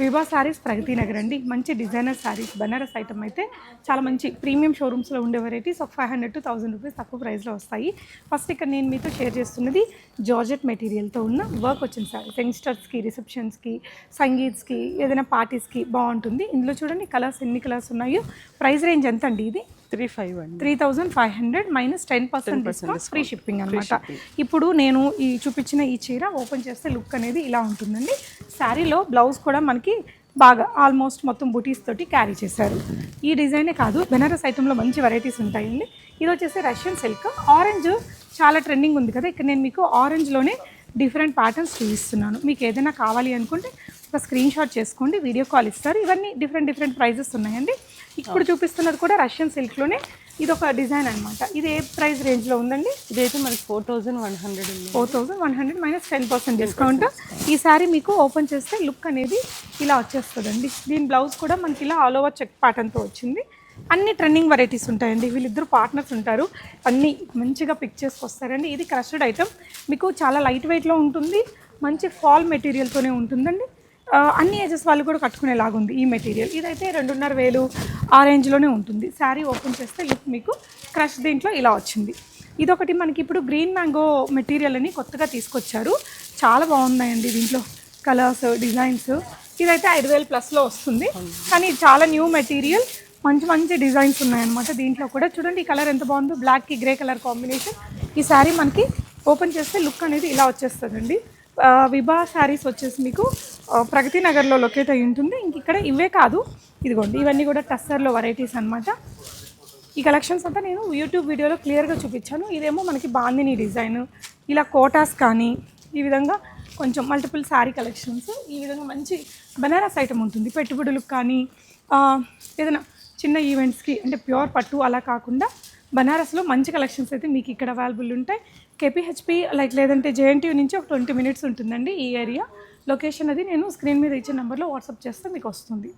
వివా శారీస్ ప్రగతి నగర్ అండి. మంచి designer saris Banaras item అయితే చాలా మంచి ప్రీమియం షోరూమ్స్లో ఉండే వెరైటీస్ ఒక five hundred to thousand rupees తక్కువ ప్రైస్లో వస్తాయి. ఫస్ట్ ఇక్కడ నేను మీతో షేర్ చేస్తున్నది జార్జెట్ మెటీరియల్తో ఉన్న వర్క్ వచ్చిన శారీస్ యంగ్స్టర్స్కి రిసెప్షన్స్కి సంగీత్స్కి ఏదైనా పార్టీస్కి బాగుంటుంది. ఇందులో చూడండి కలర్స్ ఎన్ని కలర్స్ ఉన్నాయో. ప్రైస్ రేంజ్ ఎంత అండి ఇది? త్రీ ఫైవ్ అండి. Three thousand five hundred minus ten percent discount free shipping అనమాట ఇప్పుడు నేను ఈ చూపించిన ఈ చీర ఓపెన్ చేస్తే లుక్ అనేది ఇలా ఉంటుందండి. శారీలో బ్లౌజ్ కూడా మనకి బాగా ఆల్మోస్ట్ మొత్తం బుటీస్ తోటి క్యారీ చేశారు. ఈ డిజైనే కాదు బెనారస్ ఐటెంలో మంచి వెరైటీస్ ఉంటాయండి. ఇది వచ్చేసి రష్యన్ సిల్క్ ఆరెంజ్ చాలా ట్రెండింగ్ ఉంది కదా. ఇక్కడ నేను మీకు ఆరెంజ్లోనే డిఫరెంట్ ప్యాటర్న్స్ చూపిస్తున్నాను. మీకు ఏదైనా కావాలి అనుకుంటే ఒక స్క్రీన్ షాట్ చేసుకోండి వీడియో కాల్ ఇస్తారు. ఇవన్నీ డిఫరెంట్ డిఫరెంట్ ప్రైజెస్ ఉన్నాయండి. ఇప్పుడు చూపిస్తున్నది కూడా రష్యన్ సిల్క్లోనే ఇది ఒక డిజైన్ అనమాట ఇది ఏ ప్రైస్ రేంజ్లో ఉందండి? ఇదైతే మనకి ఫోర్ థౌజండ్ వన్ హండ్రెడ్ ఉంది four thousand one hundred minus ten percent discount ఈ సారీ మీకు ఓపెన్ చేస్తే లుక్ అనేది ఇలా వచ్చేస్తుందండి. దీని బ్లౌజ్ కూడా మనకి ఇలా ఆల్ ఓవర్ చెక్ ప్యాటర్న్తో వచ్చింది. అన్ని ట్రెండింగ్ వెరైటీస్ ఉంటాయండి. వీళ్ళిద్దరు పార్ట్నర్స్ ఉంటారు. అన్నీ మంచిగా పిక్ చేసుకొస్తారండి ఇది క్రస్టెడ్ ఐటమ్ మీకు చాలా లైట్ వెయిట్లో ఉంటుంది. మంచి ఫాల్ మెటీరియల్తోనే ఉంటుందండి. అన్ని ఏజెస్ వాళ్ళు కూడా కట్టుకునేలాగా ఉంది ఈ మెటీరియల్. ఇదైతే రెండున్నర వేలు ఆ రేంజ్లోనే ఉంటుంది. శారీ ఓపెన్ చేస్తే లుక్ మీకు క్రష్ దీంట్లో ఇలా వచ్చింది. ఇదొకటి మనకి ఇప్పుడు గ్రీన్ మ్యాంగో మెటీరియల్ అని కొత్తగా తీసుకొచ్చారు. చాలా బాగున్నాయండి దీంట్లో కలర్స్ డిజైన్స్. ఇదైతే ఐదు వేలు ప్లస్లో వస్తుంది. కానీ చాలా న్యూ మెటీరియల్. మంచి మంచి డిజైన్స్ ఉన్నాయన్నమాట దీంట్లో కూడా. చూడండి ఈ కలర్ ఎంత బాగుందో. బ్లాక్కి గ్రే కలర్ కాంబినేషన్. ఈ శారీ మనకి ఓపెన్ చేస్తే లుక్ అనేది ఇలా వచ్చేస్తుందండి. విభా శారీస్ వచ్చేసి మీకు ప్రగతి నగర్లో లొకేట్ అయి ఉంటుంది. ఇంక ఇక్కడ ఇవే కాదు. ఇదిగోండి ఇవన్నీ కూడా టస్సర్లో వెరైటీస్ అనమాట ఈ కలెక్షన్స్ అంతా నేను యూట్యూబ్ వీడియోలో క్లియర్గా చూపించాను. ఇదేమో మనకి బాందిని డిజైన్ ఇలా కోటాస్ కానీ ఈ విధంగా కొంచెం మల్టిపుల్ శారీ కలెక్షన్స్ ఈ విధంగా మంచి బనారస్ ఐటమ్ ఉంటుంది. పెట్టుబడులకు కానీ ఏదైనా చిన్న ఈవెంట్స్కి అంటే ప్యూర్ పట్టు అలా కాకుండా బనారస్లో మంచి కలెక్షన్స్ అయితే మీకు ఇక్కడ అవైలబుల్ ఉంటాయి. కేపీహెచ్పి లైక్ లేదంటే జేఎన్టీయూ నుంచి ఒక ట్వంటీ మినిట్స్ ఉంటుందండి ఈ ఏరియా. లొకేషన్ అది నేను స్క్రీన్ మీద ఇచ్చే నెంబర్లో వాట్సాప్ చేస్తే మీకు వస్తుంది.